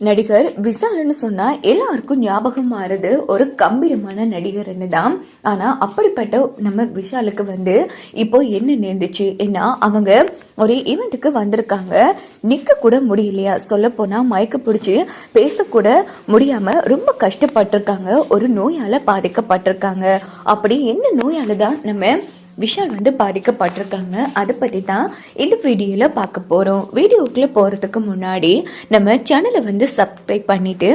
நடிகர் விஷால்னு சொன்னா எல்லாருக்கும் ஞாபகம் மாறுது. ஒரு கம்பீரமான நடிகர்னு தான். ஆனா அப்படிப்பட்ட நம்ம விஷாலுக்கு வந்து இப்போ என்ன நேர்ந்துச்சு? ஏன்னா அவங்க ஒரு ஈவெண்ட்டுக்கு வந்திருக்காங்க. நிக்க கூட முடியலையா? சொல்ல போனா மயக்க பிடிச்சி பேசக்கூட முடியாம ரொம்ப கஷ்டப்பட்டிருக்காங்க. ஒரு நோயால பாதிக்கப்பட்டிருக்காங்க. அப்படி என்ன நோயால தான் நம்ம விஷால் வந்து பாதிக்கப்பட்டிருக்காங்க. அதை பற்றி தான் இந்த வீடியோவில் பார்க்க போகிறோம் வீடியோக்குள்ளே போகிறதுக்கு முன்னாடி நம்ம சேனலை வந்து சப்ஸ்கிரைப் பண்ணிவிட்டு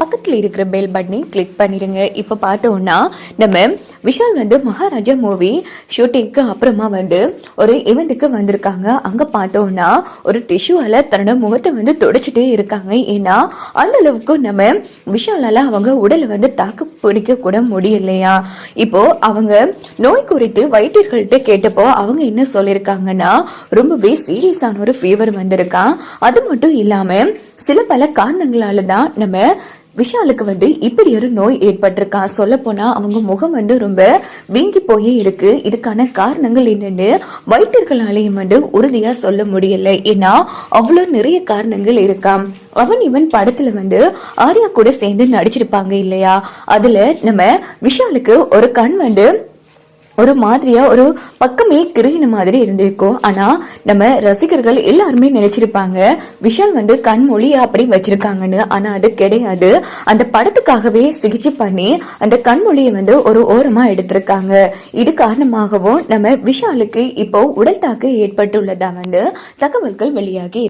பக்கத்தில் இருக்கிற பெல் பட்டனையும் கிளிக் பண்ணிடுங்க. இப்போ பார்த்தோன்னா நம்ம விஷால் வந்து மகாராஜா மூவி ஷூட்டிங்க்கு அப்புறமா வந்து ஒரு இவெண்ட்டுக்கு வந்திருக்காங்க. அங்கே பார்த்தோன்னா ஒரு டிஷ்யூவால் தன்னோட முகத்தை வந்து துடைச்சிட்டே இருக்காங்க. ஏன்னா அந்த அளவுக்கு நம்ம விஷாலால் அவங்க உடலை வந்து தாக்கு பிடிக்க கூட முடியலையா? இப்போ அவங்க நோய் குறித்து வைத்தியர்கள்ட்ட கேட்டப்போ அவங்க என்ன சொல்லியிருக்காங்கன்னா ரொம்பவே சீரியஸான ஒரு ஃபீவர் வந்திருக்கான் அது மட்டும் இல்லாமல் சில பல காரணங்களால தான் நம்ம விஷாலுக்கு வந்து இப்படி ஒரு நோய் ஏற்பட்டிருக்கான் சொல்ல போனா அவங்க முகம் வந்து ரொம்ப வீங்கி போயே இருக்கு. இதுக்கான காரணங்கள் என்னன்னு வைத்தியர்களாலையும் வந்து உறுதியா சொல்ல முடியல. ஏன்னா அவ்வளோ நிறைய காரணங்கள் இருக்காம் அவன் இவன் படத்துல வந்து ஆர்யா கூட சேர்ந்து நடிச்சிருப்பாங்க இல்லையா? அதுல நம்ம விஷாலுக்கு ஒரு கண் வந்து ஒரு மாதிரியா ஒரு பக்கமே கிருகின மாதிரி இருந்திருக்கும். ஆனா நம்ம ரசிகர்கள் எல்லாருமே நினைச்சிருப்பாங்க விஷால் வந்து கண் மொழியா அப்படி வச்சிருக்காங்கன்னு. ஆனா அது கிடையாது. அந்த படத்துக்காகவே சிகிச்சை பண்ணி அந்த கண்மொழியை வந்து ஒரு ஓரமா எடுத்திருக்காங்க. இது காரணமாகவும் நம்ம விஷாலுக்கு இப்போ உடல் தாக்கு ஏற்பட்டுள்ளதா வந்து தகவல்கள் வெளியாகி